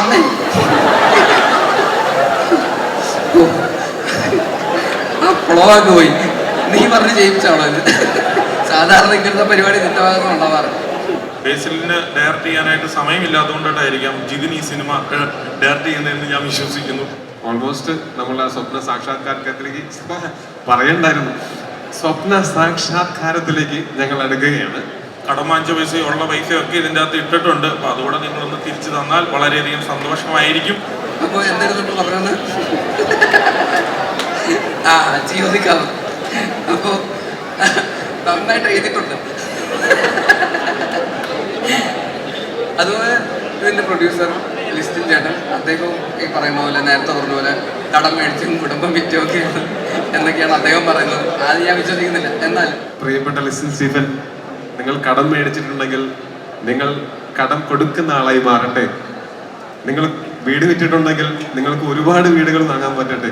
അമ്മേ. ഓ. ആ ഫ്ലോക്ക് പോയി. നീ പറഞ്ഞ് ചെയ്യിപ്പിച്ചാണോ ഇത്? സാധാരണ ഇങ്ങനത്തെ പരിപാടി നിന്റെ ഭാഗത്ത് ഉണ്ടാവാറ് ബേസിലിന് ഡയറക്റ്റ് ചെയ്യാനായിട്ട് സമയമില്ലാത്തതുകൊണ്ടായിരിക്കാം ജിതിൻ ഈ സിനിമ ഡയറക്റ്റ് ചെയ്യുന്നതെന്ന് ഞാൻ വിശ്വസിക്കുന്നു. ഓൾമോസ്റ്റ് നമ്മൾ ആ സ്വപ്ന സാക്ഷാത്കാരത്തിലേക്ക് പറയണ്ടായിരുന്നു. സ്വപ്ന സാക്ഷാത്കാരത്തിലേക്ക് ഞങ്ങൾ അടുക്കുകയാണ്. കടമാഞ്ച പൈസ ഉള്ള പൈസയൊക്കെ ഇതിന്റെ അകത്ത് ഇട്ടിട്ടുണ്ട്. അപ്പൊ അതുകൂടെ നിങ്ങളൊന്ന് തിരിച്ചു തന്നാൽ വളരെയധികം സന്തോഷമായിരിക്കും. അപ്പോ എന്തായിരുന്നു പറഞ്ഞത് ആ നന്നായിട്ട് എഴുതിയിട്ടുണ്ട്. അതുപോലെ ഇതിന്റെ പ്രൊഡ്യൂസർ ലിസ്റ്റിൻ ചേട്ടൻ അദ്ദേഹവും ഈ പറയുന്ന പോലെ നേരത്തെ പറഞ്ഞ പോലെ കടം മേടിച്ചും കുടുംബം വിറ്റും ഒക്കെയാണ് എന്നൊക്കെയാണ് അദ്ദേഹം പറയുന്നത്. അത് ഞാൻ വിശ്വസിക്കുന്നില്ല. എന്നാൽ പ്രിയപ്പെട്ട ലിസ്റ്റിൻ സ്റ്റീഫൻ നിങ്ങൾ കടം മേടിച്ചിട്ടുണ്ടെങ്കിൽ നിങ്ങൾ കടം കൊടുക്കുന്ന ആളായി മാറട്ടെ. നിങ്ങൾ വീട് വിറ്റിട്ടുണ്ടെങ്കിൽ നിങ്ങൾക്ക് ഒരുപാട് വീടുകൾ വാങ്ങാൻ പറ്റട്ടെ.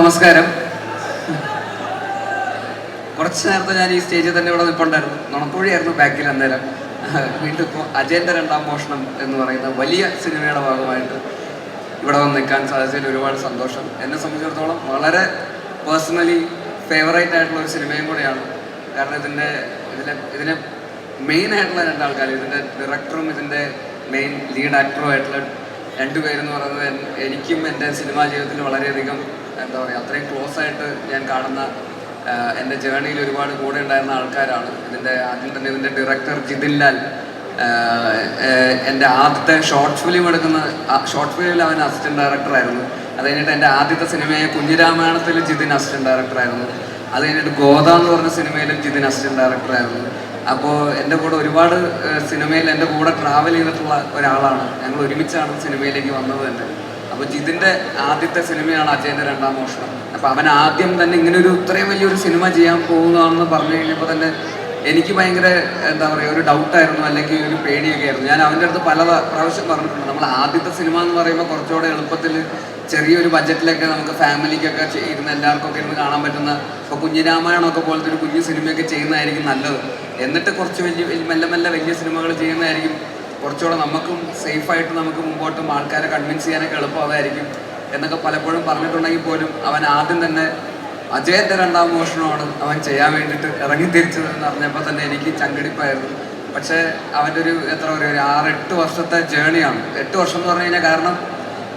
നമസ്കാരം. കുറച്ച് നേരത്തെ ഞാൻ ഈ സ്റ്റേജിൽ തന്നെ ഇവിടെ നിൽപ്പുണ്ടായിരുന്നു നുണപ്പുഴിയായിരുന്നു ബാക്കിൽ അന്നേരം. വീണ്ടും ഇപ്പോൾ അജയന്റെ രണ്ടാം മോഷണം എന്ന് പറയുന്ന വലിയ സിനിമയുടെ ഭാഗമായിട്ട് ഇവിടെ വന്ന് നിൽക്കാൻ സാധിച്ചതിൽ ഒരുപാട് സന്തോഷം. എന്നെ സംബന്ധിച്ചിടത്തോളം വളരെ പേഴ്സണലി ഫേവറേറ്റ് ആയിട്ടുള്ള ഒരു സിനിമയും കൂടെയാണ്. കാരണം ഇതിന്റെ ഇതിലെ ഇതിനെ മെയിൻ ആയിട്ടുള്ള രണ്ടാൾക്കാർ ഇതിന്റെ ഡയറക്ടറും ഇതിന്റെ മെയിൻ ലീഡ് ആക്ടറും ആയിട്ടുള്ള രണ്ടുപേരെന്ന് പറയുന്നത് എനിക്കും എന്റെ സിനിമാ ജീവിതത്തിൽ വളരെയധികം എന്താ പറയുക അത്രയും ക്ലോസ് ആയിട്ട് ഞാൻ കാണുന്ന എന്റെ ജേണിയിൽ ഒരുപാട് കൂടെ ഉണ്ടായിരുന്ന ആൾക്കാരാണ്. ഇതിന്റെ ആദ്യം തന്നെ ഇതിന്റെ ഡയറക്ടർ ജിതിൻ ലാൽ. എന്റെ ആദ്യത്തെ ഷോർട്ട് ഫിലിം എടുക്കുന്ന ഷോർട്ട് ഫിലിമിൽ അവൻ അസിസ്റ്റന്റ് ഡയറക്ടറായിരുന്നു അത് കഴിഞ്ഞിട്ട് എന്റെ ആദ്യത്തെ സിനിമയെ കുഞ്ഞിരാമായണത്തിൽ ജിതിൻ അസിസ്റ്റന്റ് ഡയറക്ടറായിരുന്നു അത് കഴിഞ്ഞിട്ട് ഗോദ എന്ന് പറഞ്ഞ സിനിമയിലും ജിതിൻ അസിസ്റ്റന്റ് ഡയറക്ടറായിരുന്നു അപ്പോൾ എന്റെ കൂടെ ഒരുപാട് സിനിമയിൽ എന്റെ കൂടെ ട്രാവൽ ചെയ്തിട്ടുള്ള ഒരാളാണ്. ഞങ്ങൾ ഒരുമിച്ചാണ് സിനിമയിലേക്ക് വന്നത് തന്നെ. അപ്പോൾ ജിതിന്റെ ആദ്യത്തെ സിനിമയാണ് അജയന്റെ രണ്ടാം മോഷണം. അപ്പോൾ അവൻ ആദ്യം തന്നെ ഇങ്ങനെ ഒരു ഇത്രയും വലിയൊരു സിനിമ ചെയ്യാൻ പോകുന്നതാണെന്ന് പറഞ്ഞു കഴിഞ്ഞപ്പോൾ തന്നെ എനിക്ക് ഭയങ്കര എന്താ പറയുക ഒരു ഡൗട്ടായിരുന്നു അല്ലെങ്കിൽ ഒരു പേടിയൊക്കെ ആയിരുന്നു. ഞാൻ അവന്റെ അടുത്ത് പല പ്രാവശ്യം പറഞ്ഞിട്ടുണ്ട്. നമ്മൾ ആദ്യത്തെ സിനിമ എന്ന് പറയുമ്പോൾ കുറച്ചുകൂടെ എളുപ്പത്തിൽ ചെറിയൊരു ബജറ്റിലൊക്കെ നമുക്ക് ഫാമിലിക്കൊക്കെ ഇരുന്ന് എല്ലാവർക്കൊക്കെ ഇരുന്ന് കാണാൻ പറ്റുന്ന ഇപ്പോൾ കുഞ്ഞിരാമായണമൊക്കെ പോലത്തെ ഒരു കുഞ്ഞു സിനിമയൊക്കെ ചെയ്യുന്നതായിരിക്കും നല്ലത്. എന്നിട്ട് കുറച്ച് വലിയ- മെല്ലെ മെല്ലെ വലിയ സിനിമകൾ ചെയ്യുന്നതായിരിക്കും കുറച്ചുകൂടെ നമുക്കും സേഫായിട്ട് നമുക്ക് മുമ്പോട്ടും ആൾക്കാരെ കൺവിൻസ് ചെയ്യാനൊക്കെ എളുപ്പം അതായിരിക്കും എന്നൊക്കെ പലപ്പോഴും പറഞ്ഞിട്ടുണ്ടെങ്കിൽ പോലും അവൻ ആദ്യം തന്നെ അജയത്തെ രണ്ടാം മോഷണമാണ് അവൻ ചെയ്യാൻ വേണ്ടിയിട്ട് ഇറങ്ങി തിരിച്ചത് എന്ന് അറിഞ്ഞപ്പോൾ തന്നെ എനിക്ക് ചങ്കടിപ്പായിരുന്നു. പക്ഷേ അവന്റെ ഒരു എത്ര പറയുക ഒരു ആറ് എട്ട് വർഷത്തെ ജേണിയാണ് എട്ട് വർഷം എന്ന് പറഞ്ഞു കഴിഞ്ഞാൽ കാരണം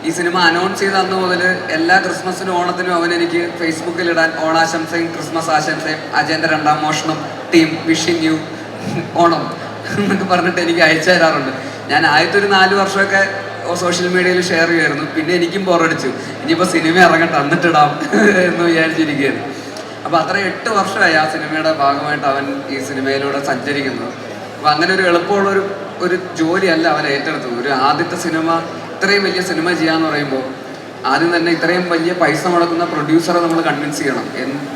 ഈ സിനിമ അനൗൺസ് ചെയ്ത അന്ന് മുതൽ എല്ലാ ക്രിസ്മസിനും ഓണത്തിനും അവൻ എനിക്ക് ഫേസ്ബുക്കിൽ ഇടാൻ ഓണാശംസയും ക്രിസ്മസ് ആശംസയും അജയന്റെ രണ്ടാം മോഷണം ടീം വിഷിംഗ് യു ഓണം. എന്നൊക്കെ പറഞ്ഞിട്ട് എനിക്ക് അയച്ചു തരാറുണ്ട്. ഞാൻ ആദ്യത്തെ ഒരു നാല് വർഷമൊക്കെ സോഷ്യൽ മീഡിയയിൽ ഷെയർ ചെയ്യുമായിരുന്നു. പിന്നെ എനിക്കും ബോറടിച്ചു. ഇനിയിപ്പോൾ സിനിമ ഇറങ്ങട്ടെ അന്നിട്ടിടാം എന്ന് വിചാരിച്ചിരിക്കുകയായിരുന്നു അപ്പോൾ അത്ര എട്ട് വർഷമായി ആ സിനിമയുടെ ഭാഗമായിട്ട് അവൻ ഈ സിനിമയിലൂടെ സഞ്ചരിക്കുന്നത് അപ്പോൾ അങ്ങനെ ഒരു എളുപ്പമുള്ള ഒരു ഒരു ജോലിയല്ല അവൻ ഏറ്റെടുത്തത്. ഒരു ആദ്യത്തെ സിനിമ ഇത്രയും വലിയ സിനിമ ചെയ്യാന്ന് പറയുമ്പോൾ ആദ്യം തന്നെ ഇത്രയും വലിയ പൈസ മുടക്കുന്ന പ്രൊഡ്യൂസറെ നമ്മൾ കൺവിൻസ് ചെയ്യണം.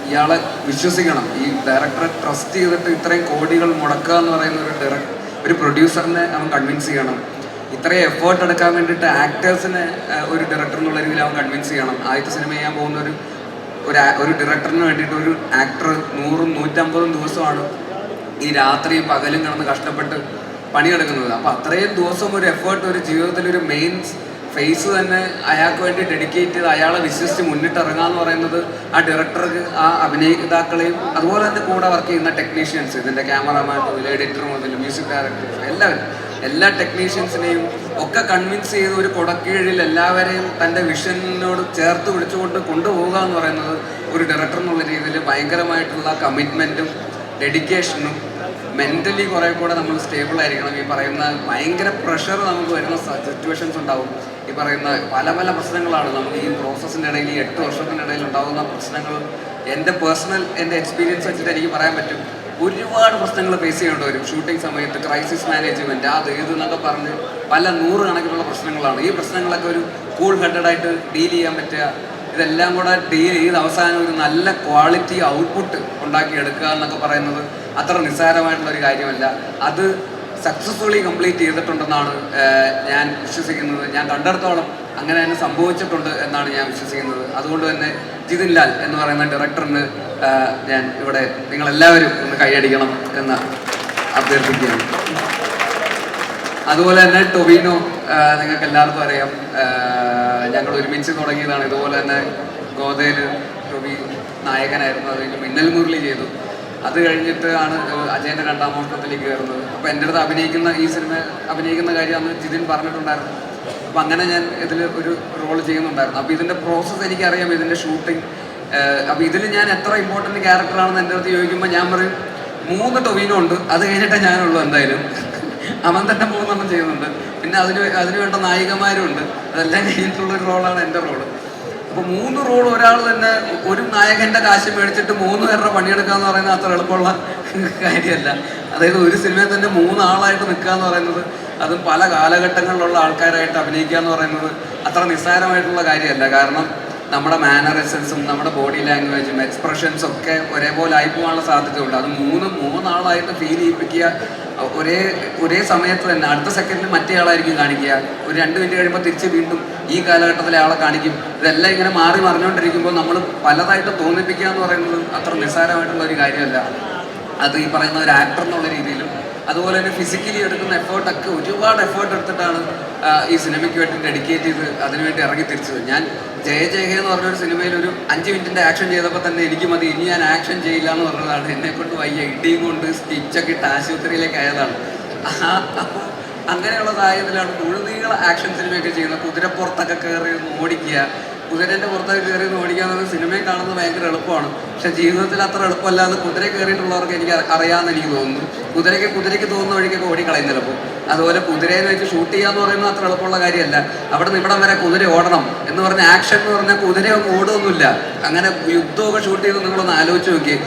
ഇയാളെ വിശ്വസിക്കണം. ഈ ഡയറക്ടറെ ട്രസ്റ്റ് ചെയ്തിട്ട് ഇത്രയും കോടികൾ മുടക്കുക എന്ന് പറയുന്ന ഒരു ഡയറക്ടർ ഒരു പ്രൊഡ്യൂസറിനെ അവൻ കൺവിൻസ് ചെയ്യണം. ഇത്രയും എഫേർട്ട് എടുക്കാൻ വേണ്ടിയിട്ട് ആക്ടേഴ്സിനെ ഒരു ഡയറക്ടർ എന്നുള്ള രീതിയിൽ അവൻ കൺവിൻസ് ചെയ്യണം. ആദ്യത്തെ സിനിമ ചെയ്യാൻ പോകുന്ന ഒരു ഒരു ഒരു ഡയറക്ടറിന് വേണ്ടിയിട്ട് ഒരു ആക്ടർ നൂറും നൂറ്റമ്പതും ദിവസമാണ് ഈ രാത്രിയും പകലും കിടന്ന് കഷ്ടപ്പെട്ട് പണിയെടുക്കുന്നത്. അപ്പോൾ അത്രയും ദിവസം ഒരു എഫേർട്ട് ഒരു ജീവിതത്തിൽ ഒരു മെയിൻ ഫേസ് തന്നെ അയാൾക്ക് വേണ്ടി ഡെഡിക്കേറ്റ് ചെയ്ത് അയാളെ വിശ്വസിച്ച് മുന്നിട്ട് എന്ന് പറയുന്നത് ആ ഡയറക്ടർക്ക് ആ അഭിനേതാക്കളെയും അതുപോലെ തന്നെ കൂടെ വർക്ക് ചെയ്യുന്ന ടെക്നീഷ്യൻസ് ഇതിന്റെ ക്യാമറമാൻ മുതൽ എഡിറ്റർ മുതൽ മ്യൂസിക് ഡയറക്ടർ എല്ലാവരും എല്ലാ ടെക്നീഷ്യൻസിനെയും ഒക്കെ കൺവിൻസ് ചെയ്ത് ഒരു കൊടക്കീഴിൽ എല്ലാവരെയും തന്റെ വിഷനിനോട് ചേർത്ത് പിടിച്ചുകൊണ്ട് കൊണ്ടുപോകുക എന്ന് പറയുന്നത് ഒരു ഡയറക്ടർ എന്നുള്ള രീതിയിൽ ഭയങ്കരമായിട്ടുള്ള കമ്മിറ്റ്മെന്റും ഡെഡിക്കേഷനും മെന്റലി കുറേ കൂടെ നമ്മൾ സ്റ്റേബിൾ ആയിരിക്കണം. ഈ പറയുന്ന ഭയങ്കര പ്രഷർ നമുക്ക് വരുന്ന സിറ്റുവേഷൻസ് ഉണ്ടാവും. ഈ പറയുന്ന പല പല പ്രശ്നങ്ങളാണ്. നമുക്ക് ഈ പ്രോസസ്സിന്റെ ഇടയിൽ ഈ എട്ട് വർഷത്തിന്റെ ഇടയിൽ ഉണ്ടാകുന്ന പ്രശ്നങ്ങൾ എന്റെ പേഴ്സണൽ എന്റെ എക്സ്പീരിയൻസ് വെച്ചിട്ട് എനിക്ക് പറയാൻ പറ്റും. ഒരുപാട് പ്രശ്നങ്ങൾ ഫേസ് ചെയ്യേണ്ടി വരും. ഷൂട്ടിംഗ് സമയത്ത് ക്രൈസിസ് മാനേജ്മെന്റ് അത് ഇത് എന്നൊക്കെ പറഞ്ഞ് പല നൂറ് കണക്കിലുള്ള പ്രശ്നങ്ങളാണ്. ഈ പ്രശ്നങ്ങളൊക്കെ ഒരു കൂൾ ഹെഡഡായിട്ട് ഡീൽ ചെയ്യാൻ പറ്റുക. ഇതെല്ലാം കൂടെ ഡീൽ ചെയ്ത് അവസാനം ഒരു നല്ല ക്വാളിറ്റി ഔട്ട്പുട്ട് ഉണ്ടാക്കിയെടുക്കുക എന്നൊക്കെ പറയുന്നത് അത്ര നിസ്സാരമായിട്ടുള്ള ഒരു കാര്യമല്ല. അത് സക്സസ്ഫുള്ളി കംപ്ലീറ്റ് ചെയ്തിട്ടുണ്ടെന്നാണ് ഞാൻ വിശ്വസിക്കുന്നത്. ഞാൻ കണ്ടെടുത്തോളം അങ്ങനെ തന്നെ സംഭവിച്ചിട്ടുണ്ട് എന്നാണ് ഞാൻ വിശ്വസിക്കുന്നത്. അതുകൊണ്ട് തന്നെ ജിതിൻ ലാൽ എന്ന് പറയുന്ന ഡയറക്ടറിന് ഞാൻ ഇവിടെ നിങ്ങളെല്ലാവരും ഒന്ന് കൈയടിക്കണം എന്ന് അഭ്യർത്ഥിക്കുകയാണ്. അതുപോലെ തന്നെ ടൊവിനോ നിങ്ങൾക്ക് എല്ലാവർക്കും അറിയാം. ഞങ്ങൾ ഒരുമിച്ച് തുടങ്ങിയതാണ്. ഇതുപോലെ തന്നെ ഗോതയിൽ രവി നായകനായിരുന്നു. അത് മിന്നൽ മുരളി ചെയ്തു. അത് കഴിഞ്ഞിട്ട് ആണ് അജയന്റെ രണ്ടാം മോഷണത്തിലേക്ക് കയറുന്നത്. അപ്പോൾ എന്റെ അടുത്ത് അഭിനയിക്കുന്ന ഈ സിനിമ അഭിനയിക്കുന്ന കാര്യം അന്ന് ജിതിൻ പറഞ്ഞിട്ടുണ്ടായിരുന്നു. അപ്പം അങ്ങനെ ഞാൻ ഇതിൽ ഒരു റോൾ ചെയ്യുന്നുണ്ടായിരുന്നു. അപ്പോൾ ഇതിന്റെ പ്രോസസ്സ് എനിക്കറിയാം. ഇതിന്റെ ഷൂട്ടിംഗ് അപ്പോൾ ഇതിൽ ഞാൻ എത്ര ഇമ്പോർട്ടന്റ് ക്യാരക്ടറാണെന്ന് എന്റെ അടുത്ത് ചോദിക്കുമ്പോൾ ഞാൻ പറയും മൂന്ന് ടൊവിനോ ഉണ്ട്. അത് കഴിഞ്ഞിട്ടേ ഞാനുള്ളൂ എന്തായാലും. അവൻ തന്നെ മൂന്നെണ്ണം ചെയ്യുന്നുണ്ട്. പിന്നെ അതിന് അതിന് വേണ്ട നായികമാരുണ്ട്. അതെല്ലാം കഴിഞ്ഞിട്ടുള്ള ഒരു റോളാണ് എന്റെ റോൾ. അപ്പോൾ മൂന്ന് റോൾ ഒരാൾ തന്നെ ഒരു നായകന്റെ കാശ് മേടിച്ചിട്ട് മൂന്ന് പേരുടെ പണിയെടുക്കുക എന്ന് പറയുന്നത് അത്ര എളുപ്പമുള്ള കാര്യമല്ല. അതായത് ഒരു സിനിമയിൽ തന്നെ മൂന്നാളായിട്ട് നിൽക്കുക എന്ന് പറയുന്നത് അതും പല കാലഘട്ടങ്ങളിലുള്ള ആൾക്കാരായിട്ട് അഭിനയിക്കുക എന്ന് പറയുന്നത് അത്ര നിസ്സാരമായിട്ടുള്ള കാര്യമല്ല. കാരണം നമ്മുടെ മാനറിസംസും നമ്മുടെ ബോഡി ലാംഗ്വേജും എക്സ്പ്രഷൻസും ഒക്കെ ഒരേപോലെ ആയി പോകാനുള്ള സാധ്യതയുണ്ട്. അത് മൂന്ന് മൂന്നാളായിട്ട് ഫീൽ ചെയ്യിപ്പിക്കുക ഒരേ ഒരേ സമയത്ത് തന്നെ അടുത്ത സെക്കൻഡിൽ മറ്റേ ആളായിരിക്കും കാണിക്കുക. ഒരു രണ്ട് മിനിറ്റ് കഴിയുമ്പോൾ തിരിച്ച് വീണ്ടും ഈ കാലഘട്ടത്തിലെ ആളെ കാണിക്കും. ഇതെല്ലാം ഇങ്ങനെ മാറി മറിഞ്ഞുകൊണ്ടിരിക്കുമ്പോൾ നമ്മൾ പലതായിട്ട് തോന്നിപ്പിക്കുക എന്ന് പറയുന്നത് അത്ര നിസ്സാരമായിട്ടുള്ള ഒരു കാര്യമല്ല. അത് ഈ പറയുന്ന ഒരു ആക്ടർ എന്നുള്ള രീതിയിലും അതുപോലെ തന്നെ ഫിസിക്കലി എടുക്കുന്ന എഫേർട്ടൊക്കെ ഒരുപാട് എഫേർട്ട് എടുത്തിട്ടാണ് ഈ സിനിമയ്ക്ക് വേണ്ടി ഡെഡിക്കേറ്റ് ചെയ്ത് അതിനുവേണ്ടി ഇറങ്ങി തിരിച്ചത്. ഞാൻ ജയ ജയ ഹേ എന്ന് പറഞ്ഞൊരു സിനിമയിൽ ഒരു അഞ്ച് മിനിറ്റിന്റെ ആക്ഷൻ ചെയ്തപ്പോൾ തന്നെ എനിക്ക് മതി ഇനി ഞാൻ ആക്ഷൻ ചെയ്യില്ല എന്ന് പറഞ്ഞതാണ്. എന്നെ കൊണ്ട് വയ്യ ഇടിയും കൊണ്ട് സ്റ്റിച്ചൊക്കെ ഇട്ട് ആശുപത്രിയിലേക്ക് ആയതാണ്. അങ്ങനെയുള്ള സാഹചര്യത്തിലാണ് മുഴുനീള ആക്ഷൻ സിനിമയൊക്കെ ചെയ്യുന്നത്. കുതിരപ്പുറത്തൊക്കെ കയറി ഓടിക്കുക കുതിരേന്റെ പുറത്തേക്ക് കയറി ഓടിക്കാൻ എന്നത് സിനിമയിൽ കാണുന്നത് ഭയങ്കര എളുപ്പമാണ്. പക്ഷെ ജീവിതത്തിൽ അത്ര എളുപ്പമല്ല എളുപ്പമല്ലാതെ കുതിര കയറിയിട്ടുള്ളവർക്ക് എനിക്ക് അറിയാമെന്ന് എനിക്ക് തോന്നുന്നു. കുതിരയ്ക്ക് കുതിരയ്ക്ക് തോന്നുന്ന വഴിക്കൊക്കെ ഓടിക്കളയും ചിലപ്പോൾ. അതുപോലെ കുതിരയെ വെച്ച് ഷൂട്ട് ചെയ്യുക എന്ന് പറയുന്നത് അത്ര എളുപ്പമുള്ള കാര്യമല്ല. അവിടെ നിന്ന് ഇവിടം വരെ കുതിര ഓടണം എന്ന് പറഞ്ഞ ആക്ഷൻ എന്ന് പറഞ്ഞാൽ കുതിരയൊന്നും ഓടുകയൊന്നുമില്ല അങ്ങനെ യുദ്ധമൊക്കെ ഷൂട്ട് ചെയ്ത് നിങ്ങളൊന്ന് ആലോചിച്ച് നോക്കി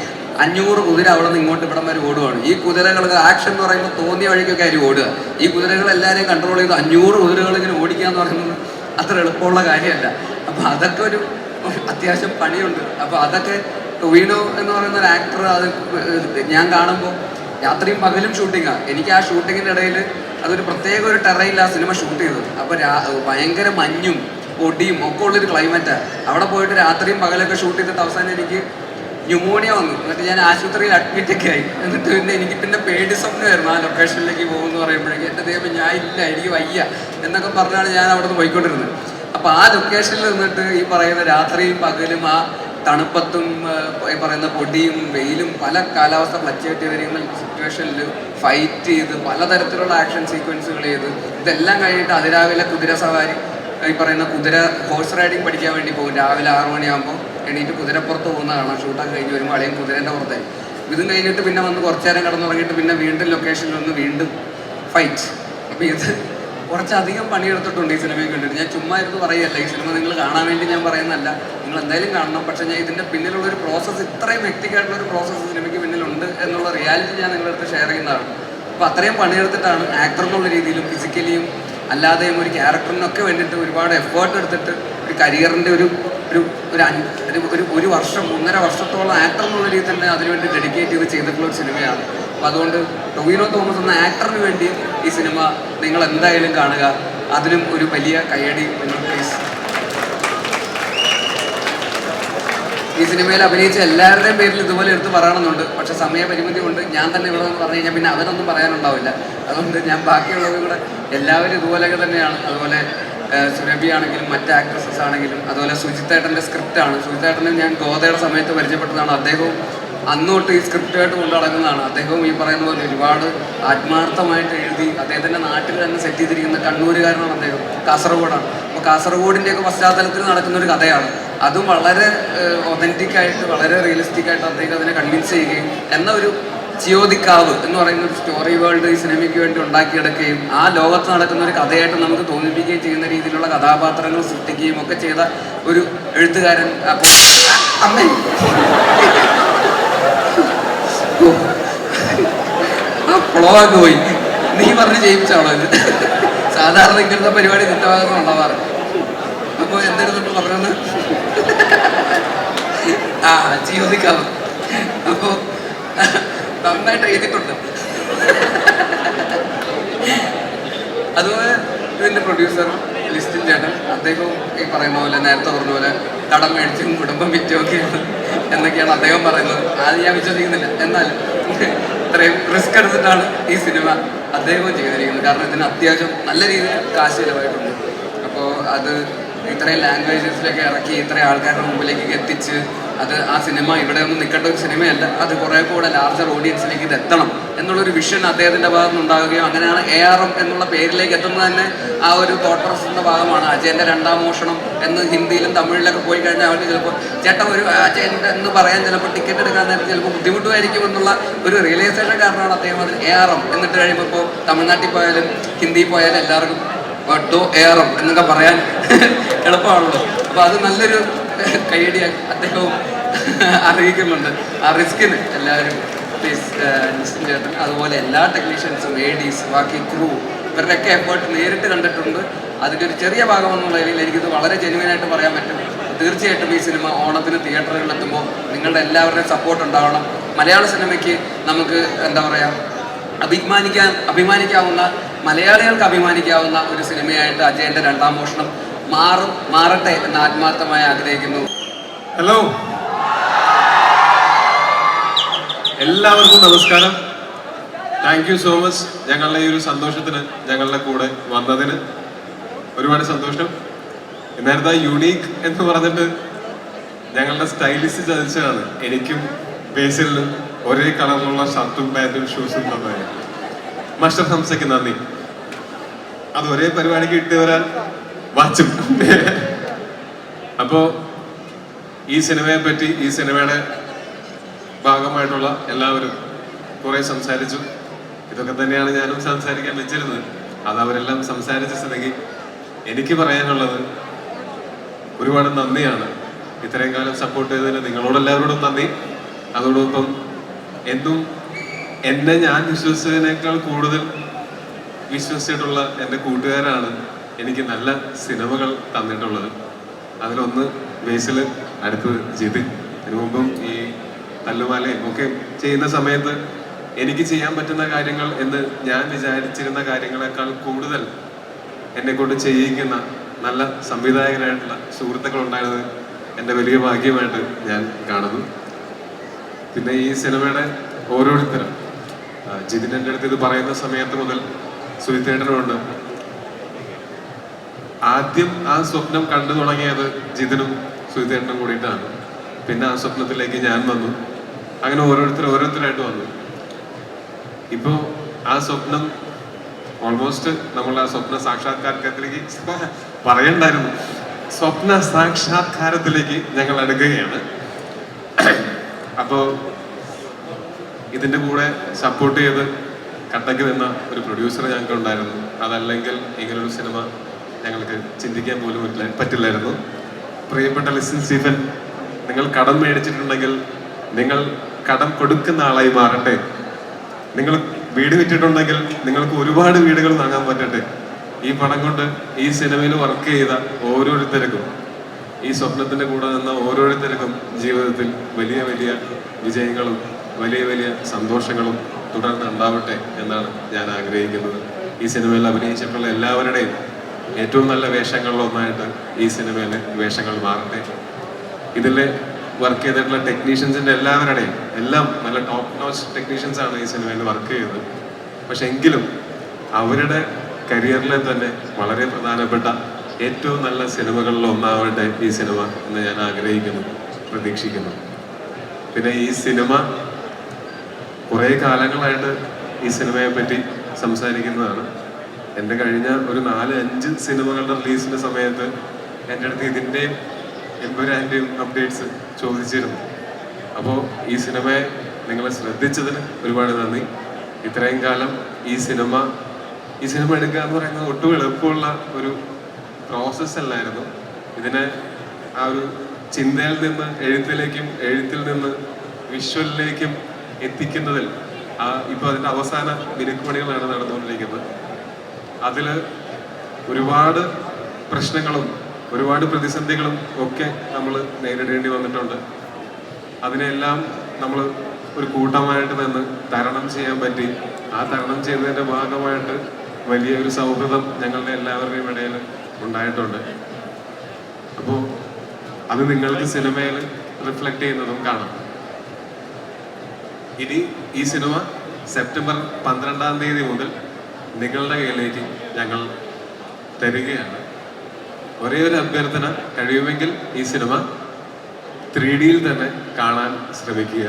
അഞ്ഞൂറ് കുതിര അവിടെ നിന്ന് ഇങ്ങോട്ട് ഇവിടം വരെ ഓടുകയാണ് ഈ കുതിരകൾക്ക് ആക്ഷൻ എന്ന് പറയുമ്പോൾ തോന്നിയ വഴിക്കൊക്കെ ആയിരിക്കും ഓടുക. ഈ കുതിരകൾ എല്ലാവരെയും കൺട്രോൾ ചെയ്ത് അഞ്ഞൂറ് കുതിരകൾ ഇങ്ങനെ ഓടിക്കുക എന്ന് പറയുന്നത് അത്ര എളുപ്പമുള്ള കാര്യമല്ല. അപ്പോൾ അതൊക്കെ ഒരു അത്യാവശ്യം പണിയുണ്ട്. അപ്പോൾ അതൊക്കെ ടൊവിനോ എന്ന് പറയുന്ന ഒരു ആക്ടർ അത് ഞാൻ കാണുമ്പോൾ രാത്രിയും പകലും ഷൂട്ടിങ്ങാണ് എനിക്ക് ആ ഷൂട്ടിങ്ങിന്റെ ഇടയിൽ അതൊരു പ്രത്യേക ഒരു ടെറയിൽ ആ സിനിമ ഷൂട്ട് ചെയ്തത്. അപ്പോൾ ഭയങ്കര മഞ്ഞും പൊടിയും ഒക്കെ ഉള്ളൊരു ക്ലൈമറ്റാണ് അവിടെ പോയിട്ട് രാത്രിയും പകലൊക്കെ ഷൂട്ട് ചെയ്തിട്ട് അവസാനം എനിക്ക് ന്യൂമോണിയ വന്നു. എന്നിട്ട് ഞാൻ ആശുപത്രിയിൽ അഡ്മിറ്റ് ഒക്കെ ആയി. എന്നിട്ട് പിന്നെ എനിക്ക് പിന്നെ പേടി സ്വപ്നമായിരുന്നു ആ ലൊക്കേഷനിലേക്ക് പോകുമെന്ന് പറയുമ്പോഴേക്കും. എന്റെ ദൈവം ഞാൻ ഇല്ല എനിക്ക് വയ്യ എന്നൊക്കെ പറഞ്ഞാണ് ഞാൻ അവിടെ നിന്ന് പോയിക്കൊണ്ടിരുന്നത്. അപ്പോൾ ആ ലൊക്കേഷനിൽ നിന്നിട്ട് ഈ പറയുന്ന രാത്രിയും പകലും ആ തണുപ്പത്തും ഈ പറയുന്ന പൊടിയും വെയിലും പല കാലാവസ്ഥ ഫ്ലക്ച്വേറ്റ് വരുന്ന സിറ്റുവേഷനിൽ ഫൈറ്റ് ചെയ്ത് പലതരത്തിലുള്ള ആക്ഷൻ സീക്വൻസുകൾ ചെയ്ത് ഇതെല്ലാം കഴിഞ്ഞിട്ട് അതിരാവിലെ കുതിര സവാരി ഈ പറയുന്ന കുതിര ഹോഴ്സ് റൈഡിങ് പഠിക്കാൻ വേണ്ടി പോകും. രാവിലെ ആറു മണിയാകുമ്പോൾ എണീറ്റ് കുതിരപ്പുറത്ത് പോകുന്ന കാണാം ഷൂട്ടൊക്കെ കഴിഞ്ഞ് വരുമ്പോൾ അളിയും കുതിരേന്റെ പുറത്തായി. ഇതും കഴിഞ്ഞിട്ട് പിന്നെ വന്ന് കുറച്ചു നേരം കിടന്നുറങ്ങിയിട്ട് പിന്നെ വീണ്ടും ലൊക്കേഷനിൽ വന്ന് വീണ്ടും ഫൈറ്റ് അപ്പോൾ ഇത് കുറച്ചധികം പണിയെടുത്തിട്ടുണ്ട് ഈ സിനിമയെ കണ്ടിട്ട്. ഞാൻ ചുമ്മാ ഇരുന്ന് പറയല്ല ഈ സിനിമ നിങ്ങൾ കാണാൻ വേണ്ടി ഞാൻ പറയുന്നതല്ല. നിങ്ങൾ എന്തായാലും കാണണം. പക്ഷേ ഞാൻ ഇതിന്റെ പിന്നിലുള്ള ഒരു പ്രോസസ്സ് ഇത്രയും വ്യക്തിക്കായിട്ടുള്ള ഒരു പ്രോസസ്സ് സിനിമയ്ക്ക് പിന്നിലുണ്ട് എന്നുള്ള റിയാലിറ്റി ഞാൻ നിങ്ങളുടെ അടുത്ത് ഷെയർ ചെയ്യുന്നതാണ്. അപ്പോൾ അത്രയും പണിയെടുത്തിട്ടാണ് ആക്ടർ എന്നുള്ള രീതിയിലും ഫിസിക്കലിയും അല്ലാതെയും ഒരു ക്യാരക്ടറിനൊക്കെ വേണ്ടിയിട്ട് ഒരുപാട് എഫേർട്ട് എടുത്തിട്ട് ഒരു കരിയറിന്റെ ഒരു ഒരു ഒരു ഒരു ഒരു വർഷം ഒന്നര വർഷത്തോളം ആക്ടർ എന്നുള്ള രീതിയിൽ തന്നെ അതിനുവേണ്ടി ഡെഡിക്കേറ്റ് ചെയ്ത് ചെയ്തിട്ടുള്ള ഒരു സിനിമയാണ്. അപ്പോൾ അതുകൊണ്ട് ടൊവിനോ തോമസ് എന്ന ആക്ടറിന് വേണ്ടി ഈ സിനിമ നിങ്ങൾ എന്തായാലും കാണുക. അതിനും ഒരു വലിയ കയ്യടി നിങ്ങൾ പ്ലീസ് ഈ സിനിമയിൽ അഭിനയിച്ച എല്ലാവരുടെയും പേരിൽ ഇതുപോലെ എടുത്ത് പറയണമെന്നുണ്ട്. പക്ഷെ സമയപരിമിതി കൊണ്ട് ഞാൻ തന്നെ ഇവിടെ പറഞ്ഞു കഴിഞ്ഞാൽ പിന്നെ അവരൊന്നും പറയാനുണ്ടാവില്ല. അതുകൊണ്ട് ഞാൻ ബാക്കിയുള്ളവരും കൂടെ എല്ലാവരും ഇതുപോലെയൊക്കെ തന്നെയാണ്. അതുപോലെ സുരഭി ആണെങ്കിലും മറ്റ് ആക്ട്രസസ് ആണെങ്കിലും അതുപോലെ സുജിത്തേട്ടന്റെ സ്ക്രിപ്റ്റാണ് സുജിത്തേട്ടനെ ഞാൻ ഗോതയുടെ സമയത്ത് പരിചയപ്പെട്ടതാണ്. അദ്ദേഹവും അന്ന് തൊട്ട് ഈ സ്ക്രിപ്റ്റായിട്ട് കൊണ്ടു നടക്കുന്നതാണ്. അദ്ദേഹവും ഈ പറയുന്ന പോലെ ഒരുപാട് ആത്മാർത്ഥമായിട്ട് എഴുതി അദ്ദേഹത്തിന്റെ നാട്ടിൽ തന്നെ സെറ്റ് ചെയ്തിരിക്കുന്ന കണ്ണൂരുകാരനാണ് അദ്ദേഹം. കാസർഗോഡാണ്. അപ്പോൾ കാസർഗോഡിന്റെയൊക്കെ പശ്ചാത്തലത്തിൽ നടക്കുന്ന ഒരു കഥയാണ്. അതും വളരെ ഒതന്റിക് ആയിട്ട് വളരെ റിയലിസ്റ്റിക് ആയിട്ട് അദ്ദേഹം അതിനെ കൺവിൻസ് ചെയ്യുകയും എന്ന ഒരു ചിയോദിക്കാവ് എന്ന് പറയുന്ന ഒരു സ്റ്റോറി വേൾഡ് ഈ സിനിമയ്ക്ക് വേണ്ടി ഉണ്ടാക്കിയെടുക്കുകയും ആ ലോകത്ത് നടക്കുന്ന ഒരു കഥയായിട്ട് നമുക്ക് തോന്നിപ്പിക്കുകയും ചെയ്യുന്ന രീതിയിലുള്ള കഥാപാത്രങ്ങൾ സൃഷ്ടിക്കുകയും ഒക്കെ ചെയ്ത ഒരു എഴുത്തുകാരൻ അമ്മേ. ഫ്ലോക്ക് പോയി. നീ പറഞ്ഞ് ചെയ്യിപ്പിച്ചാണോ ഇത്? സാധാരണ ഇങ്ങനത്തെ പരിപാടി നിന്റെ ഭാഗത്ത് ഉണ്ടാവാറ് അപ്പോൾ എന്തായിരുന്നു പറഞ്ഞത് ആ ജീവിക്കാവ് അപ്പോൾ നന്നായിട്ട് എഴുതിയിട്ടുണ്ട് അതുപോലെ ഇതിന്റെ പ്രൊഡ്യൂസർ ലിസ്റ്റിൻ ചേട്ടൻ അദ്ദേഹവും ഈ പറയുന്ന പോലെ നേരത്തെ പറഞ്ഞ പോലെ കടം മേടിച്ചും കുടുംബം വിറ്റുമൊക്കെയാണ് എന്നൊക്കെയാണ് അദ്ദേഹം പറയുന്നത്. അത് ഞാൻ വിശ്വസിക്കുന്നില്ല. എന്നാലും ഇത്രയും റിസ്ക് എടുത്തിട്ടാണ് ഈ സിനിമ അദ്ദേഹവും ചെയ്തിരിക്കുന്നത്. കാരണം ഇതിന് അത്യാവശ്യം നല്ല രീതിയിൽ കാശ് ചിലവായിട്ടുണ്ട്. അപ്പോൾ അത് ഇത്രയും ലാംഗ്വേജസിലൊക്കെ ഇറക്കി ഇത്രയും ആൾക്കാരുടെ മുമ്പിലേക്ക് എത്തിച്ച് അത് ആ സിനിമ ഇവിടെ ഒന്നും നിൽക്കേണ്ട ഒരു സിനിമയല്ല അത് കുറേ കൂടെ ലാർജർ ഓഡിയൻസിലേക്ക് ഇത് എത്തണം. എന്നുള്ളൊരു വിഷൻ അദ്ദേഹത്തിന്റെ ഭാഗത്ത് നിന്നുണ്ടാകുകയും അങ്ങനെയാണ് എ ആർ എം എന്നുള്ള പേരിലേക്ക് എത്തുന്നത് തന്നെ ആ ഒരു തോട്ട് പ്രോസസിന്റെ ഭാഗമാണ്. അജയന്റെ രണ്ടാം മോഷണം എന്ന് ഹിന്ദിയിലും തമിഴിലൊക്കെ പോയി കഴിഞ്ഞാൽ അവർക്ക് ചിലപ്പോൾ ചേട്ടൻ ഒരു അജയന്റെ എന്ന് പറയാൻ ചിലപ്പോൾ ടിക്കറ്റ് എടുക്കാൻ നേരത്തെ ചിലപ്പോൾ ബുദ്ധിമുട്ടുമായിരിക്കും എന്നുള്ള ഒരു റിയലൈസേഷൻ കാരണമാണ് അദ്ദേഹം അതിൽ എ ആർ എം എന്നിട്ട് കഴിയുമ്പോൾ ഇപ്പോൾ തമിഴ്നാട്ടിൽ പോയാലും ഹിന്ദി പോയാലും എല്ലാവർക്കും വട്ടോ എം എന്നൊക്കെ പറയാൻ എളുപ്പമാണല്ലോ. അപ്പോൾ അത് നല്ലൊരു കൈയടി അദ്ദേഹവും അറിയിക്കുന്നുണ്ട്. ആ റിസ്കിന് എല്ലാവരും നിശ്ചിൻ ചേട്ടൻ അതുപോലെ എല്ലാ ടെക്നീഷ്യൻസും എ ഡീസ് ബാക്കി ക്രൂ ഇവരുടെയൊക്കെ എഫേർട്ട് നേരിട്ട് കണ്ടിട്ടുണ്ട്. അതിന്റെ ഒരു ചെറിയ ഭാഗം എന്നുള്ള രീതിയിൽ എനിക്കിത് വളരെ ജെനുവിനായിട്ട് പറയാൻ പറ്റും. തീർച്ചയായിട്ടും ഈ സിനിമ ഓണത്തിന് തിയേറ്ററുകളിൽ എത്തുമ്പോൾ നിങ്ങളുടെ എല്ലാവരുടെയും സപ്പോർട്ട് ഉണ്ടാവണം. മലയാള സിനിമയ്ക്ക് നമുക്ക് എന്താ പറയുക അഭിമാനിക്കാൻ അഭിമാനിക്കാവുന്ന മലയാളികൾക്ക് അഭിമാനിക്കാവുന്ന ഒരു സിനിമയായിട്ട് അജയന്റെ രണ്ടാം മോഷണം മാറും മാറട്ടെ എന്ന് ആത്മാർത്ഥമായി ആഗ്രഹിക്കുന്നു. ഹലോ എല്ലാവർക്കും നമസ്കാരം. താങ്ക് യു സോ മച്ച് ഞങ്ങളുടെ ഈ ഒരു സന്തോഷത്തിന് ഞങ്ങളുടെ കൂടെ വന്നതിന് ഒരുപാട് സന്തോഷം. നേരത്തെ യുണീക്ക് എന്ന് പറഞ്ഞിട്ട് ഞങ്ങളുടെ സ്റ്റൈലിസ്റ്റ് ചതിച്ചതാണ്. എനിക്കും ബേസിലും ഒരേ കളറിലുള്ള ഷർട്ടും പാന്റും ഷൂസും തന്നത് മാസ്റ്റർ ഹംസയ്ക്ക് നന്ദി. അത് ഒരേ പരിപാടിക്ക് ഇട്ടവരാൻ വാച്ചും. അപ്പോ ഈ സിനിമയെ പറ്റി ഈ സിനിമയുടെ ഭാഗമായിട്ടുള്ള എല്ലാവരും കുറെ സംസാരിച്ചു. ഇതൊക്കെ തന്നെയാണ് ഞാനും സംസാരിക്കാൻ വെച്ചിരുന്നത്. അത് അവരെല്ലാം സംസാരിച്ച സ്ഥിതിക്ക് എനിക്ക് പറയാനുള്ളത് ഒരുപാട് നന്ദിയാണ്. ഇത്രയും കാലം സപ്പോർട്ട് ചെയ്തതിന് നിങ്ങളോടെല്ലാവരോടും നന്ദി. അതോടൊപ്പം എന്തും എന്നെ ഞാൻ വിശ്വസിച്ചതിനേക്കാൾ കൂടുതൽ വിശ്വസിച്ചിട്ടുള്ള എന്റെ കൂട്ടുകാരാണ് എനിക്ക് നല്ല സിനിമകൾ തന്നിട്ടുള്ളത്. അതിലൊന്ന് ബേസിൽ അടുത്ത് ജിതിൻ. അതിനു മുമ്പും ഈ തല്ലുമാലയും ഒക്കെ ചെയ്യുന്ന സമയത്ത് എനിക്ക് ചെയ്യാൻ പറ്റുന്ന കാര്യങ്ങൾ എന്ന് ഞാൻ വിചാരിച്ചിരുന്ന കാര്യങ്ങളെക്കാൾ കൂടുതൽ എന്നെ കൊണ്ട് ചെയ്യിക്കുന്ന നല്ല സംവിധായകരായിട്ടുള്ള സുഹൃത്തുക്കൾ ഉണ്ടായത് എന്റെ വലിയ ഭാഗ്യമായിട്ട് ഞാൻ കാണുന്നു. പിന്നെ ഈ സിനിമയുടെ ഓരോരുത്തരും ജിതിൻ എന്റെ അടുത്ത് ഇത് പറയുന്ന സമയത്ത് മുതൽ സുനിത്തേട്ടനുണ്ട് ആദ്യം ആ സ്വപ്നം കണ്ടു തുടങ്ങിയത് ജിതിനും സുനിത്തേട്ടനും കൂടിയിട്ടാണ്. പിന്നെ ആ സ്വപ്നത്തിലേക്ക് ഞാൻ വന്നു. അങ്ങനെ ഓരോരുത്തർ ഓരോരുത്തരായിട്ട് വന്നു. ഇപ്പോ ആ സ്വപ്നം ഓൾമോസ്റ്റ് നമ്മൾ ആ സ്വപ്ന സാക്ഷാത്കാരത്തിലേക്ക് പറയണ്ടായിരുന്നു. സ്വപ്ന സാക്ഷാത്കാരത്തിലേക്ക് ഞങ്ങൾ അടുക്കുകയാണ്. അപ്പോൾ ഇതിന്റെ കൂടെ സപ്പോർട്ട് ചെയ്ത് കട്ടക്ക് നിന്ന ഒരു പ്രൊഡ്യൂസർ ഞങ്ങൾക്ക് ഉണ്ടായിരുന്നു. അതല്ലെങ്കിൽ ഇങ്ങനൊരു സിനിമ ഞങ്ങൾക്ക് ചിന്തിക്കാൻ പോലും പറ്റില്ല- പറ്റില്ലായിരുന്നു. പ്രിയപ്പെട്ട ലിസൻ സ്റ്റീഫൻ നിങ്ങൾ കടം മേടിച്ചിട്ടുണ്ടെങ്കിൽ നിങ്ങൾ കടം കൊടുക്കുന്ന ആളായി മാറട്ടെ. നിങ്ങൾ വീട് വിറ്റിട്ടുണ്ടെങ്കിൽ നിങ്ങൾക്ക് ഒരുപാട് വീടുകൾ വാങ്ങാൻ പറ്റട്ടെ. ഈ പണം കൊണ്ട് ഈ സിനിമയിൽ വർക്ക് ചെയ്ത ഓരോരുത്തർക്കും ഈ സ്വപ്നത്തിന്റെ കൂടെ നിന്ന ഓരോരുത്തർക്കും ജീവിതത്തിൽ വലിയ വലിയ വിജയങ്ങളും വലിയ വലിയ സന്തോഷങ്ങളും തുടർന്ന് ഉണ്ടാവട്ടെ എന്നാണ് ഞാൻ ആഗ്രഹിക്കുന്നത്. ഈ സിനിമയിൽ അഭിനയിച്ചിട്ടുള്ള എല്ലാവരുടെയും ഏറ്റവും നല്ല വേഷങ്ങളിലൊന്നായിട്ട് ഈ സിനിമയിലെ വേഷങ്ങൾ മാറട്ടെ. ഇതിൽ വർക്ക് ചെയ്തിട്ടുള്ള ടെക്നീഷ്യൻസിന്റെ എല്ലാവരുടെയും എല്ലാം നല്ല ടോപ്പ് നോച്ച് ടെക്നീഷ്യൻസ് ആണ് ഈ സിനിമയിൽ വർക്ക് ചെയ്തത്. പക്ഷെ എങ്കിലും അവരുടെ കരിയറിലെ തന്നെ വളരെ പ്രധാനപ്പെട്ട ഏറ്റവും നല്ല സിനിമകളിൽ ഒന്നാവട്ടെ ഈ സിനിമ എന്ന് ഞാൻ ആഗ്രഹിക്കുന്നു പ്രതീക്ഷിക്കുന്നു. പിന്നെ ഈ സിനിമ കുറേ കാലങ്ങളായിട്ട് ഈ സിനിമയെ പറ്റി സംസാരിക്കുന്നതാണ്. എന്റെ കഴിഞ്ഞ ഒരു നാല് അഞ്ച് സിനിമകളുടെ റിലീസിന്റെ സമയത്ത് എന്റെ അടുത്ത് ഇതിന്റെയും എമ്പുരാന്റെയും അപ്ഡേറ്റ്സ് ചോദിച്ചിരുന്നു. അപ്പോൾ ഈ സിനിമയെ നിങ്ങൾ ശ്രദ്ധിച്ചതിന് ഒരുപാട് നന്ദി. ഇത്രയും കാലം ഈ സിനിമ ഈ സിനിമ എടുക്കുക എന്ന് പറയുന്നത് ഒട്ടും എളുപ്പമുള്ള ഒരു പ്രോസസ്സ് അല്ലായിരുന്നു. ഇതിനെ ആ ഒരു ചിന്തയിൽ നിന്ന് എഴുത്തിലേക്കും എഴുത്തിൽ നിന്ന് വിഷ്വലിലേക്കും എത്തിക്കുന്നതിൽ ആ ഇപ്പോൾ അതിന്റെ അവസാന മിനുക്കുമണികളാണ് നടന്നുകൊണ്ടിരിക്കുന്നത്. അതിൽ ഒരുപാട് പ്രശ്നങ്ങളും ഒരുപാട് പ്രതിസന്ധികളും ഒക്കെ നമ്മൾ നേരിടേണ്ടി വന്നിട്ടുണ്ട്. അതിനെല്ലാം നമ്മൾ ഒരു കൂട്ടമായിട്ട് നിന്ന് തരണം ചെയ്യാൻ പറ്റി. ആ തരണം ചെയ്തതിന്റെ ഭാഗമായിട്ട് വലിയ ഒരു സൗഹൃദം ഞങ്ങളുടെ എല്ലാവരുടെയും ഇടയിൽ ഉണ്ടായിട്ടുണ്ട്. അപ്പോൾ അത് നിങ്ങൾക്ക് സിനിമയിൽ റിഫ്ലക്റ്റ് ചെയ്യുന്നതും കാണാം. ഇനി ഈ സിനിമ സെപ്റ്റംബർ പന്ത്രണ്ടാം തീയതി മുതൽ നിങ്ങളുടെ കയ്യിലേക്ക് ഞങ്ങൾ തരികയാണ്. ഒരേ ഒരു അഭ്യർത്ഥന കഴിയുമെങ്കിൽ ഈ സിനിമ ത്രീ ഡിയിൽ തന്നെ കാണാൻ ശ്രമിക്കുക.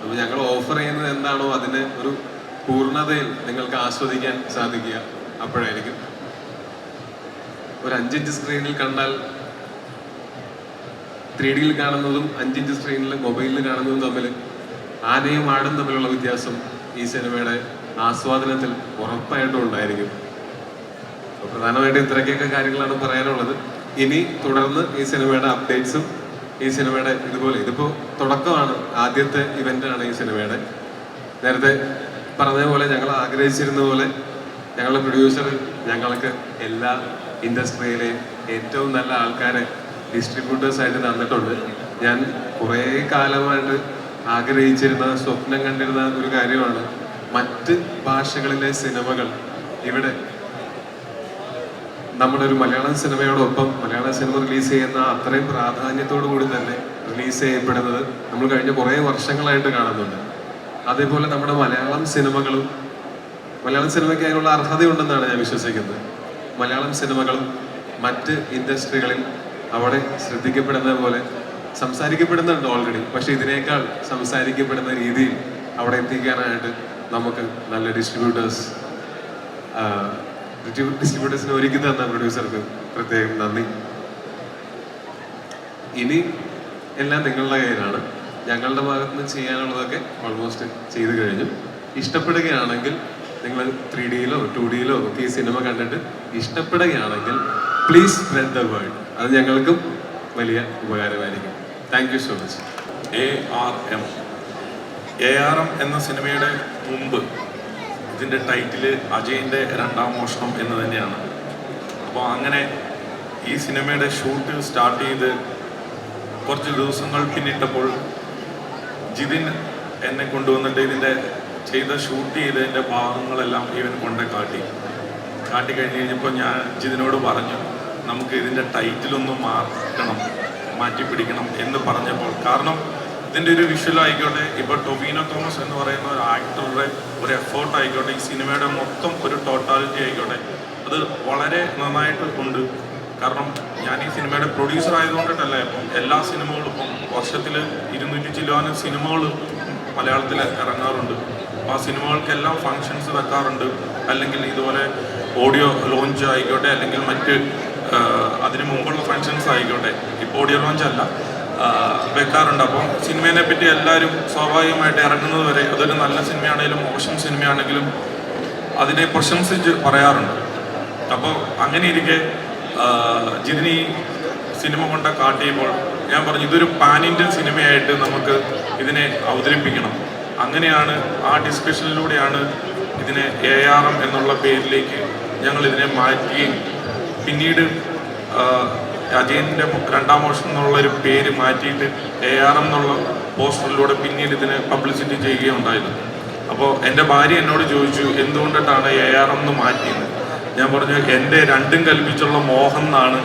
അപ്പോൾ ഞങ്ങൾ ഓഫർ ചെയ്യുന്നത് എന്താണോ അതിന് ഒരു പൂർണതയിൽ നിങ്ങൾക്ക് ആസ്വദിക്കാൻ സാധിക്കുക അപ്പോഴായിരിക്കും. ഒരു അഞ്ചിഞ്ച് സ്ക്രീനിൽ കണ്ടാൽ ത്രീ ഡിയിൽ കാണുന്നതും അഞ്ചിഞ്ച് സ്ക്രീനിൽ മൊബൈലിൽ കാണുന്നതും തമ്മിൽ ആനയും ആടും തമ്മിലുള്ള വ്യത്യാസം ഈ സിനിമയുടെ ആസ്വാദനത്തിൽ ഉറപ്പായിട്ടും ഉണ്ടായിരിക്കും. പ്രധാനമായിട്ടും ഇത്രയൊക്കെ കാര്യങ്ങളാണ് പറയാനുള്ളത്. ഇനി തുടർന്ന് ഈ സിനിമയുടെ അപ്ഡേറ്റ്സും ഈ സിനിമയുടെ ഇതുപോലെ ഇതിപ്പോ തുടക്കമാണ് ആദ്യത്തെ ഇവന്റാണ് ഈ സിനിമയുടെ. നേരത്തെ പറഞ്ഞതുപോലെ ഞങ്ങൾ ആഗ്രഹിച്ചിരുന്ന പോലെ ഞങ്ങളുടെ പ്രൊഡ്യൂസർ ഞങ്ങൾക്ക് എല്ലാ ഇൻഡസ്ട്രിയിലെയും ഏറ്റവും നല്ല ആൾക്കാരെ ഡിസ്ട്രിബ്യൂട്ടേഴ്സായിട്ട് തന്നിട്ടുണ്ട്. ഞാൻ കുറേ കാലമായിട്ട് ആഗ്രഹിച്ചിരുന്ന സ്വപ്നം കണ്ടിരുന്ന ഒരു കാര്യമാണ് മറ്റ് ഭാഷകളിലെ സിനിമകൾ ഇവിടെ നമ്മുടെ ഒരു മലയാളം സിനിമയോടൊപ്പം മലയാള സിനിമ റിലീസ് ചെയ്യുന്ന അത്രയും പ്രാധാന്യത്തോടു കൂടി തന്നെ റിലീസ് ചെയ്യപ്പെടുന്നത് നമ്മൾ കഴിഞ്ഞ കുറേ വർഷങ്ങളായിട്ട് കാണുന്നുണ്ട്. അതേപോലെ നമ്മുടെ മലയാളം സിനിമകളും മലയാളം സിനിമയ്ക്ക് അതിനുള്ള അർഹതയുണ്ടെന്നാണ് ഞാൻ വിശ്വസിക്കുന്നത്. മലയാളം സിനിമകളും മറ്റ് ഇൻഡസ്ട്രികളിൽ അവിടെ ശ്രദ്ധിക്കപ്പെടുന്ന പോലെ സംസാരിക്കപ്പെടുന്നുണ്ട് ഓൾറെഡി പക്ഷേ ഇതിനേക്കാൾ സംസാരിക്കപ്പെടുന്ന രീതിയിൽ അവിടെ എത്തിക്കാനായിട്ട് നമുക്ക് നല്ല ഡിസ്ട്രിബ്യൂട്ടേഴ്സ് ഡിസ്ട്രിബ്യൂട്ടേഴ്സിന് ഒരുക്കി തന്ന പ്രൊഡ്യൂസർക്ക് പ്രത്യേകം നന്ദി. ഇനി എല്ലാം നിങ്ങളുടെ കയ്യിലാണ്. ഞങ്ങളുടെ ഭാഗത്ത് നിന്ന് ചെയ്യാനുള്ളതൊക്കെ ഓൾമോസ്റ്റ് ചെയ്തു കഴിഞ്ഞു. ഇഷ്ടപ്പെടുകയാണെങ്കിൽ നിങ്ങൾ ത്രീ ഡിയിലോ ടു ഡിയിലോ ഒക്കെ ഈ സിനിമ കണ്ടിട്ട് ഇഷ്ടപ്പെടുകയാണെങ്കിൽ പ്ലീസ് സ്പ്രെഡ് ദ വേൾഡ് അത് ഞങ്ങൾക്കും വലിയ ഉപകാരമായിരിക്കും. Thank you so much A R M A R M എന്ന സിനിമയുടെ മുമ്പ് ഇതിന്റെ ടൈറ്റിൽ അജയിന്റെ രണ്ടാം മോഷണം എന്ന് തന്നെയാണ്. അപ്പോൾ അങ്ങനെ ഈ സിനിമയുടെ ഷൂട്ട് സ്റ്റാർട്ട് ചെയ്ത് കുറച്ച് ദിവസങ്ങൾ പിന്നിട്ടപ്പോൾ ജിതിൻ എന്നെ കൊണ്ടുവന്നിട്ട് ഇതിന്റെ ചെയ്ത ഷൂട്ട് ചെയ്തതിന്റെ ഭാഗങ്ങളെല്ലാം ഇവൻ കൊണ്ട് കാട്ടി. കാട്ടി കഴിഞ്ഞ് കഴിഞ്ഞപ്പോൾ ഞാൻ ജിതിനോട് പറഞ്ഞു നമുക്ക് ഇതിന്റെ ടൈറ്റിലൊന്നും മാറ്റണം മാറ്റി പിടിക്കണം എന്ന് പറഞ്ഞപ്പോൾ. കാരണം ഇതിന്റെ ഒരു വിഷ്വൽ ആയിക്കോട്ടെ ഇപ്പോൾ ടൊബീനോ തോമസ് എന്ന് പറയുന്ന ഒരു ആക്ടറുടെ ഒരു എഫേർട്ട് ആയിക്കോട്ടെ ഈ സിനിമയുടെ മൊത്തം ഒരു ടോട്ടാലിറ്റി ആയിക്കോട്ടെ അത് വളരെ നന്നായിട്ട് ഉണ്ട്. കാരണം ഞാൻ ഈ സിനിമയുടെ പ്രൊഡ്യൂസർ ആയതുകൊണ്ടിട്ടല്ല ഇപ്പം എല്ലാ സിനിമകളും ഇപ്പം വർഷത്തിൽ ഇരുന്നൂറ്റി ചില്ലുവാനും സിനിമകൾ മലയാളത്തിൽ ഇറങ്ങാറുണ്ട്. അപ്പോൾ ആ സിനിമകൾക്കെല്ലാം ഫങ്ഷൻസ് വെക്കാറുണ്ട്. അല്ലെങ്കിൽ ഇതുപോലെ ഓഡിയോ ലോഞ്ച് ആയിക്കോട്ടെ അല്ലെങ്കിൽ മറ്റ് അതിനു മുമ്പുള്ള ഫങ്ഷൻസ് ആയിക്കോട്ടെ. ഇപ്പോൾ ഓഡിയോ ലോഞ്ച് അല്ല. വെക്കാറുണ്ട്. അപ്പം സിനിമയെ പറ്റി എല്ലാവരും സ്വാഭാവികമായിട്ട് ഇറങ്ങുന്നത് വരെ അതൊരു നല്ല സിനിമയാണെങ്കിലും മോശം സിനിമയാണെങ്കിലും അതിനെ പ്രശംസിച്ച് പറയാറുണ്ട്. അപ്പോൾ അങ്ങനെ ഇരിക്കെ ജിതിനി സിനിമ കൊണ്ട് കാട്ടിയപ്പോൾ ഞാൻ പറഞ്ഞു ഇതൊരു പാൻ ഇന്ത്യൻ സിനിമയായിട്ട് നമുക്ക് ഇതിനെ അവതരിപ്പിക്കണം. അങ്ങനെയാണ് ആ ഡിസ്കഷനിലൂടെയാണ് ഇതിനെ എ ആർ എം എന്നുള്ള പേരിലേക്ക് ഞങ്ങൾ ഇതിനെ മാറ്റുകയും പിന്നീട് അജയന്റെ രണ്ടാം മോഷൻ എന്നുള്ള ഒരു പേര് മാറ്റിയിട്ട് എ ആർ എം എന്നുള്ള പോസ്റ്ററിലൂടെ പിന്നീട് ഇതിനെ പബ്ലിസിറ്റി ചെയ്യുകയുണ്ടായിരുന്നു. അപ്പോൾ എന്റെ ഭാര്യ എന്നോട് ചോദിച്ചു എന്തുകൊണ്ടിട്ടാണ് എ ആർ എം എന്ന് മാറ്റിയത്? ഞാൻ പറഞ്ഞു എന്റെ രണ്ടും കൽപ്പിച്ചുള്ള മോഹം എന്നാണ്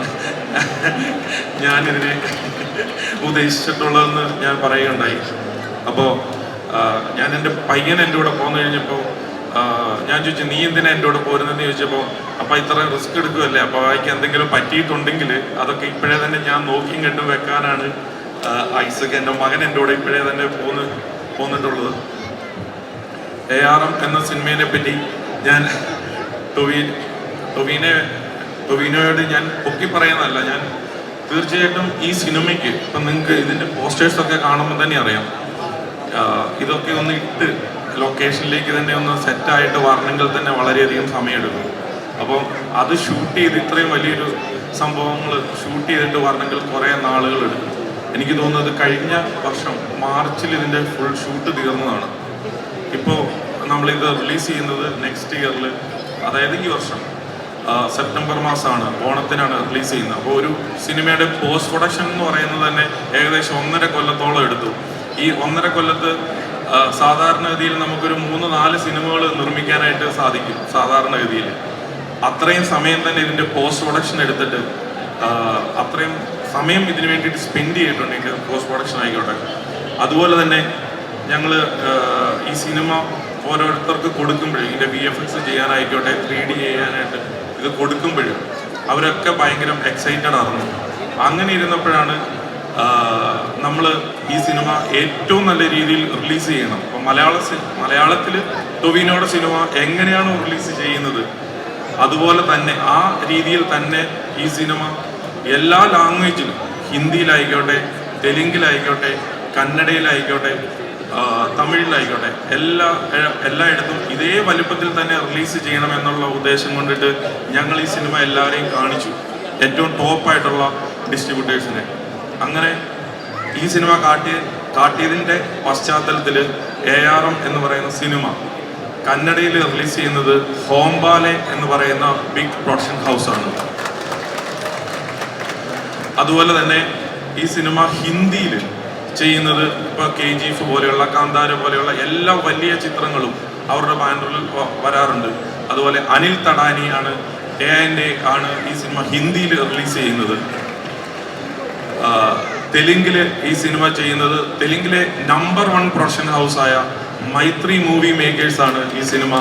ഞാനിതിനെ ഉദ്ദേശിച്ചിട്ടുള്ളതെന്ന് ഞാൻ പറയുകയുണ്ടായി. അപ്പോൾ ഞാൻ എന്റെ പയ്യൻ എന്റെ കൂടെ പോന്നു കഴിഞ്ഞപ്പോൾ ഞാൻ ചോദിച്ചു നീ എന്തിനാ കൂടെ പോരുന്നതെന്ന് ചോദിച്ചപ്പോൾ അപ്പം ഇത്ര റിസ്ക് എടുക്കുമല്ലേ അപ്പോൾ അയക്ക് എന്തെങ്കിലും പറ്റിയിട്ടുണ്ടെങ്കിൽ അതൊക്കെ ഇപ്പോഴേ തന്നെ ഞാൻ നോക്കിയും കണ്ടും വെക്കാനാണ് ഐസക് എന്റെ മകൻ എന്റെ കൂടെ ഇപ്പോഴേ തന്നെ പോന്ന് പോന്നിട്ടുള്ളത്. എ ആർ എം എന്ന സിനിമയെ പറ്റി ഞാൻ ടൊവി ടൊവിനെ ടൊവിനോയോട് ഞാൻ പൊക്കി പറയുന്നതല്ല ഞാൻ തീർച്ചയായിട്ടും ഈ സിനിമയ്ക്ക് ഇപ്പം നിങ്ങൾക്ക് ഇതിന്റെ പോസ്റ്റേഴ്സൊക്കെ കാണുമ്പോൾ തന്നെ അറിയാം. ഇതൊക്കെ ഒന്ന് ഇട്ട് ലൊക്കേഷനിലേക്ക് തന്നെ ഒന്ന് സെറ്റായിട്ട് വരണമെങ്കിൽ തന്നെ വളരെയധികം സമയമെടുക്കും. അപ്പോൾ അത് ഷൂട്ട് ചെയ്ത് ഇത്രയും വലിയൊരു സംഭവങ്ങൾ ഷൂട്ട് ചെയ്തിട്ട് വരണമെങ്കിൽ കുറേ നാളുകൾ എടുക്കും. എനിക്ക് തോന്നുന്നത് കഴിഞ്ഞ വർഷം മാർച്ചിൽ ഇതിന്റെ ഫുൾ ഷൂട്ട് തീർന്നതാണ്. ഇപ്പോൾ നമ്മളിത് റിലീസ് ചെയ്യുന്നത് നെക്സ്റ്റ് ഇയറിൽ അതായത് ഈ വർഷം സെപ്റ്റംബർ മാസമാണ് ഓണത്തിനാണ് റിലീസ് ചെയ്യുന്നത്. അപ്പോൾ ഒരു സിനിമയുടെ പോസ്റ്റ് പ്രൊഡക്ഷൻ എന്ന് പറയുന്നത് തന്നെ ഏകദേശം ഒന്നര കൊല്ലത്തോളം എടുത്തു. ഈ ഒന്നര കൊല്ലത്ത് സാധാരണഗതിയിൽ നമുക്കൊരു മൂന്ന് നാല് സിനിമകൾ നിർമ്മിക്കാനായിട്ട് സാധിക്കും സാധാരണഗതിയിൽ. അത്രയും സമയം തന്നെ ഇതിന്റെ പോസ്റ്റ് പ്രൊഡക്ഷൻ എടുത്തിട്ട് അത്രയും സമയം ഇതിന് വേണ്ടിയിട്ട് സ്പെൻഡ് ചെയ്തിട്ടുണ്ടെങ്കിൽ പോസ്റ്റ് പ്രൊഡക്ഷൻ ആയിക്കോട്ടെ. അതുപോലെ തന്നെ ഞങ്ങൾ ഈ സിനിമ ഓരോരുത്തർക്ക് കൊടുക്കുമ്പോഴും ഇതിന്റെ വി എഫ് എക്സ് ചെയ്യാനായിക്കോട്ടെ ത്രീ ഡി ചെയ്യാനായിട്ട് ഇത് കൊടുക്കുമ്പോഴും അവരൊക്കെ ഭയങ്കര എക്സൈറ്റഡ് ആയിരുന്നു അങ്ങനെ ഇരുന്നപ്പോഴാണ് നമ്മൾ ഈ സിനിമ ഏറ്റവും നല്ല രീതിയിൽ റിലീസ് ചെയ്യണം. അപ്പം മലയാള മലയാളത്തിൽ ടൊവിനോയുടെ സിനിമ എങ്ങനെയാണ് റിലീസ് ചെയ്യുന്നത് അതുപോലെ തന്നെ ആ രീതിയിൽ തന്നെ ഈ സിനിമ എല്ലാ ലാംഗ്വേജിലും ഹിന്ദിയിലായിക്കോട്ടെ തെലുങ്കിലായിക്കോട്ടെ കന്നഡയിലായിക്കോട്ടെ തമിഴിലായിക്കോട്ടെ എല്ലാ എല്ലായിടത്തും ഇതേ വലുപ്പത്തിൽ തന്നെ റിലീസ് ചെയ്യണം എന്നുള്ള ഉദ്ദേശം കൊണ്ടിട്ട് ഞങ്ങൾ ഈ സിനിമ എല്ലാവരെയും കാണിച്ചു. ഏറ്റവും ടോപ്പായിട്ടുള്ള ഡിസ്ട്രിബ്യൂട്ടേഴ്സിനെ അങ്ങനെ ഈ സിനിമ കാട്ടിയ കാട്ടിയതിന്റെ പശ്ചാത്തലത്തിൽ എ ആർ എം എന്ന് പറയുന്ന സിനിമ കന്നഡയിൽ റിലീസ് ചെയ്യുന്നത് ഹോംബാലെ എന്ന് പറയുന്ന ബിഗ് പ്രൊഡക്ഷൻ ഹൗസാണ് അതുപോലെ തന്നെ ഈ സിനിമ ഹിന്ദിയിൽ ചെയ്യുന്നത് ഇപ്പോൾ കെ ജി എഫ് പോലെയുള്ള കാന്താര പോലെയുള്ള എല്ലാ വലിയ ചിത്രങ്ങളും അവരുടെ ബാനറിൽ വരാറുണ്ട്. അതുപോലെ അനിൽ തടാനിയാണ് എ എന്റെ ആണ് ഈ സിനിമ ഹിന്ദിയിൽ റിലീസ് ചെയ്യുന്നത്. തെലുങ്കിൽ ഈ സിനിമ ചെയ്യുന്നത്. തെലുങ്കിലെ നമ്പർ വൺ പ്രൊഡക്ഷൻ ആയ മൈത്രി മൂവി മേക്കേഴ്സ് ആണ് ഈ സിനിമ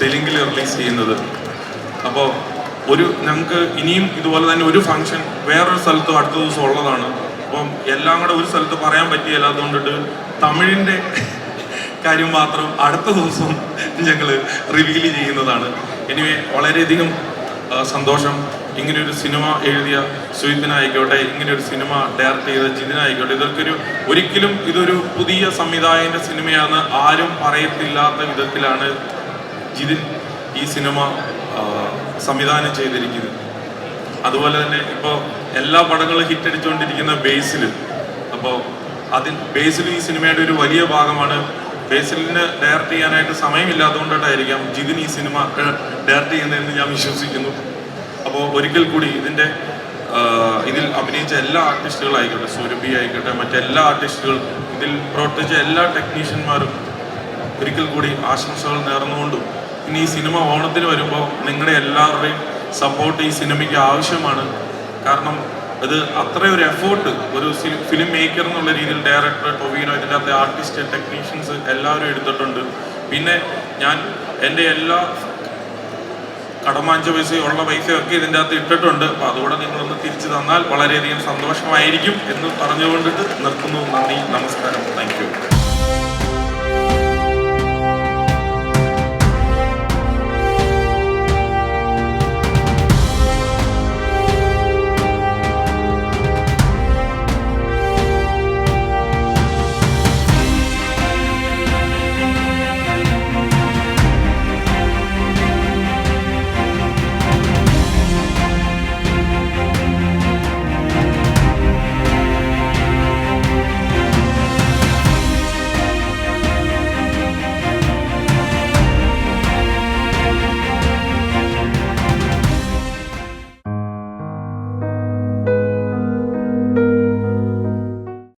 തെലുങ്കിൽ റിലീസ് ചെയ്യുന്നത്. അപ്പോൾ ഒരു ഞങ്ങൾക്ക് ഇനിയും ഇതുപോലെ തന്നെ ഒരു ഫംഗ്ഷൻ വേറൊരു സ്ഥലത്ത് അടുത്ത ദിവസം ഉള്ളതാണ്. അപ്പം എല്ലാം കൂടെ ഒരു സ്ഥലത്ത് പറയാൻ പറ്റിയല്ല അതുകൊണ്ടിട്ട് തമിഴിന്റെ കാര്യം മാത്രം അടുത്ത ദിവസം ഞങ്ങൾ റിവീൽ ചെയ്യുന്നതാണ്. എനിവേ വളരെയധികം സന്തോഷം. ഇങ്ങനെ ഒരു സിനിമ എഴുതിയ സുഹിത്തിനായിക്കോട്ടെ ഒരു സിനിമ ഡയറക്റ്റ് ചെയ്ത ജിതിനായിക്കോട്ടെ ഇതൊക്കെ ഒരു ഒരിക്കലും ഇതൊരു പുതിയ സംവിധായകന്റെ സിനിമയാണ് ആരും പറയത്തില്ലാത്ത വിധത്തിലാണ് ജിതിൻ ഈ സിനിമ സംവിധാനം ചെയ്തിരിക്കുന്നത്. അതുപോലെ തന്നെ ഇപ്പോൾ എല്ലാ പടങ്ങളും ഹിറ്റ് അടിച്ചുകൊണ്ടിരിക്കുന്ന ബേസിൽ അപ്പോൾ അതിൽ ബേസിൽ ഈ സിനിമയുടെ ഒരു വലിയ ഭാഗമാണ്. ബേസിലിന് ഡയറക്റ്റ് ചെയ്യാനായിട്ട് സമയമില്ലാത്തതുകൊണ്ടായിരിക്കാം ജിതിൻ ഈ സിനിമ ഡയറക്റ്റ് ചെയ്യുന്നതെന്ന് ഞാൻ വിശ്വസിക്കുന്നു. അപ്പോൾ ഒരിക്കൽ കൂടി ഇതിന്റെ ഇതിൽ അഭിനയിച്ച എല്ലാ ആർട്ടിസ്റ്റുകളായിക്കോട്ടെ സുരഭി ആയിക്കോട്ടെ മറ്റെല്ലാ ആർട്ടിസ്റ്റുകളും ഇതിൽ പ്രവർത്തിച്ച എല്ലാ ടെക്നീഷ്യന്മാരും ഒരിക്കൽ കൂടി ആശംസകൾ നേർന്നുകൊണ്ടും ഇനി ഈ സിനിമ ഓണത്തിന് വരുമ്പോൾ നിങ്ങളുടെ എല്ലാവരുടെയും സപ്പോർട്ട് ഈ സിനിമയ്ക്ക് ആവശ്യമാണ്. കാരണം ഇത് അത്രയും ഒരു എഫേർട്ട് ഒരു ഫിലിം മേക്കർ എന്നുള്ള രീതിയിൽ ഡയറക്ടർ ടൊവീനോ ഇതിന്റെ അകത്തെ ആർട്ടിസ്റ്റ് ടെക്നീഷ്യൻസ് എല്ലാവരും എടുത്തിട്ടുണ്ട്. പിന്നെ ഞാൻ എന്റെ എല്ലാ കടമാഞ്ച പൈസയുള്ള പൈസയൊക്കെ ഇതിന്റെ അകത്ത് ഇട്ടിട്ടുണ്ട്. അപ്പോൾ അതുകൂടെ നിങ്ങളൊന്ന് തിരിച്ചു തന്നാൽ വളരെയധികം സന്തോഷമായിരിക്കും എന്ന് പറഞ്ഞുകൊണ്ടിട്ട് നിർത്തുന്നു. നന്ദി നമസ്കാരം. താങ്ക്